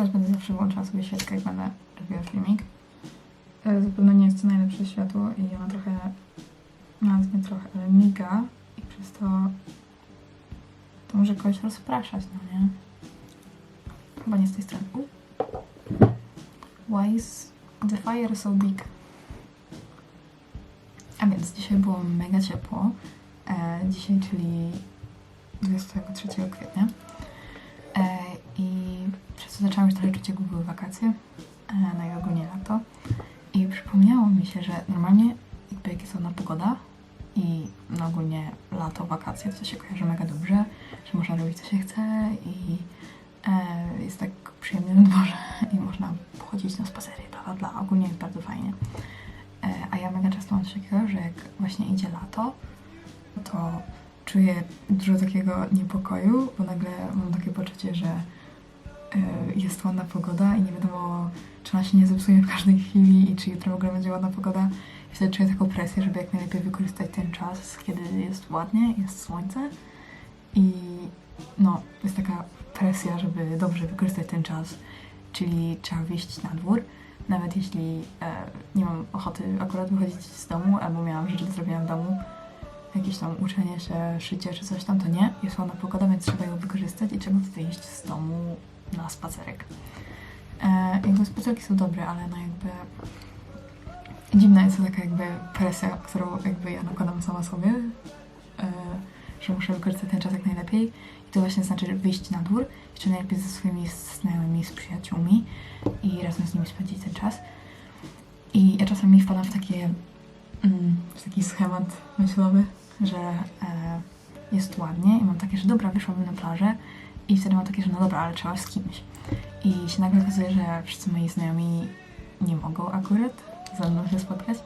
Teraz będę zawsze włączała sobie świeczkę, jak będę robiła filmik. E, Zapewne nie jest to najlepsze światło i ona trochę, no nie trochę, ale miga i przez to to może kogoś rozpraszać, no nie? Chyba nie z tej strony. U. Why is the fire so big? A więc dzisiaj było mega ciepło. E, dzisiaj, czyli 23 kwietnia. E, I przez to zaczęłam już trochę czuć, jakby były wakacje, e, no ogólnie lato. I przypomniało mi się, że normalnie jakby jak jest ładna pogoda i no ogólnie lato, wakacje, to się kojarzy mega dobrze, że można robić co się chce i e, jest tak przyjemnie na dworze i można pochodzić na spacery, bla bla bla. Ogólnie jest bardzo fajnie. E, a ja mega często mam coś takiego, że jak właśnie idzie lato, to czuję dużo takiego niepokoju, bo nagle mam takie poczucie, że jest ładna pogoda i nie wiadomo, czy ona się nie zepsuje w każdej chwili i czy jutro w ogóle będzie ładna pogoda. I wtedy czuję taką presję, żeby jak najlepiej wykorzystać ten czas, kiedy jest ładnie, jest słońce. I no, jest taka presja, żeby dobrze wykorzystać ten czas, czyli trzeba wyjść na dwór, nawet jeśli e, nie mam ochoty akurat wychodzić z domu, albo miałam rzeczy do zrobienia w domu, jakieś tam uczenie się, szycie czy coś tam, to nie. Jest ładna pogoda, więc trzeba ją wykorzystać i trzeba wyjść z domu na spacerek. E, jakby spacerki są dobre, ale no jakby dziwna jest to taka jakby presja, którą jakby ja nakładam sama sobie, e, że muszę wykorzystać ten czas jak najlepiej. I to właśnie znaczy wyjść na dwór, jeszcze najlepiej ze swoimi znajomymi, z przyjaciółmi i razem z nimi spędzić ten czas. I ja czasami wpadam w takie mm, w taki schemat myślowy, że e, jest ładnie i mam takie, że dobra, wyszłabym na plażę i wtedy mam takie, że no dobra, ale trzeba z kimś. I się nagle okazuje, że wszyscy moi znajomi nie mogą akurat ze mną się spotkać.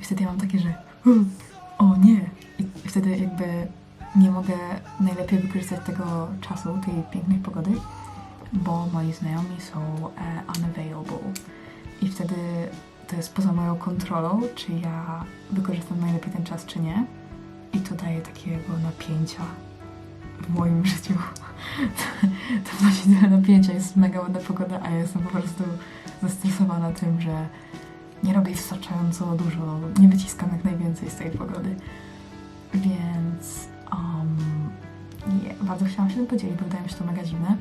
I wtedy ja mam takie, że "Hmm, o nie! I wtedy jakby nie mogę najlepiej wykorzystać tego czasu, tej pięknej pogody, bo moi znajomi są e, unavailable. I wtedy to jest poza moją kontrolą, czy ja wykorzystam najlepiej ten czas, czy nie. I to daje takiego napięcia w moim życiu. To wnosi tyle napięcia, jest mega ładna pogoda, a ja jestem po prostu zestresowana tym, że nie robię wystarczająco dużo, nie wyciskam jak najwięcej z tej pogody. Więc um, bardzo chciałam się tym podzielić, bo wydaje mi się to mega dziwne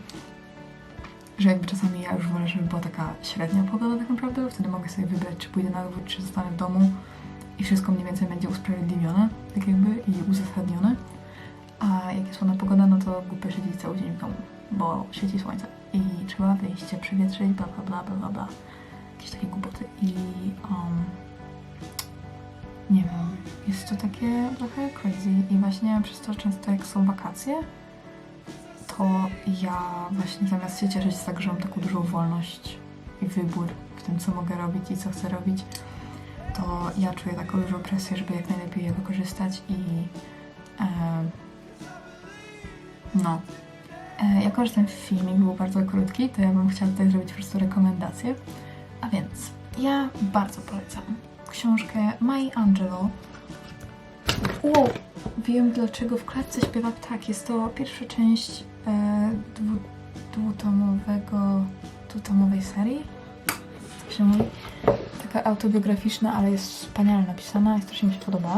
że jakby czasami ja już wolę, żeby była taka średnia pogoda tak naprawdę, wtedy mogę sobie wybrać, czy pójdę na dwór, czy zostanę w domu i wszystko mniej więcej będzie usprawiedliwione, tak jakby, i uzasadnione. A jak jest ładna pogoda, no to głupio siedzieć cały dzień w domu, bo świeci słońce. I trzeba wyjść się przewietrzyć, bla bla bla bla bla. Jakieś takie głupoty. I um, nie wiem, jest to takie trochę crazy. I właśnie przez to często jak są wakacje, to ja właśnie zamiast się cieszyć z tak, że mam taką dużą wolność i wybór w tym, co mogę robić i co chcę robić, to ja czuję taką dużą presję, żeby jak najlepiej je wykorzystać i e, no. E, jako, że ten filmik był bardzo krótki, to ja bym chciała tutaj zrobić po prostu rekomendację. A więc ja bardzo polecam książkę My Angelo. Wow, wiem dlaczego w klatce śpiewa ptak. Jest to pierwsza część e, dwu, dwutomowego, dwutomowej serii. Tak się mówi. Taka autobiograficzna, ale jest wspaniale napisana i strasznie mi się podoba.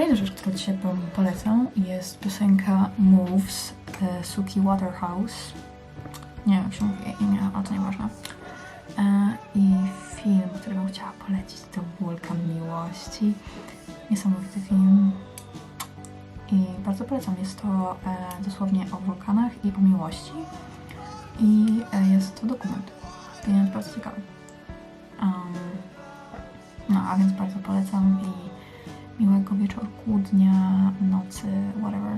Kolejna rzecz, którą dzisiaj wam polecam jest piosenka Moves e, Suki Waterhouse. Nie wiem jak się mówi imię, ale to nieważne. E, I film, który bym chciała polecić to Wulkan Miłości. Niesamowity film. I bardzo polecam. Jest to e, dosłownie o wulkanach i o miłości. I e, jest to dokument. Więc bardzo ciekawy. Um, no, a więc bardzo polecam i miłego wieczorku, dnia, nocy, whatever.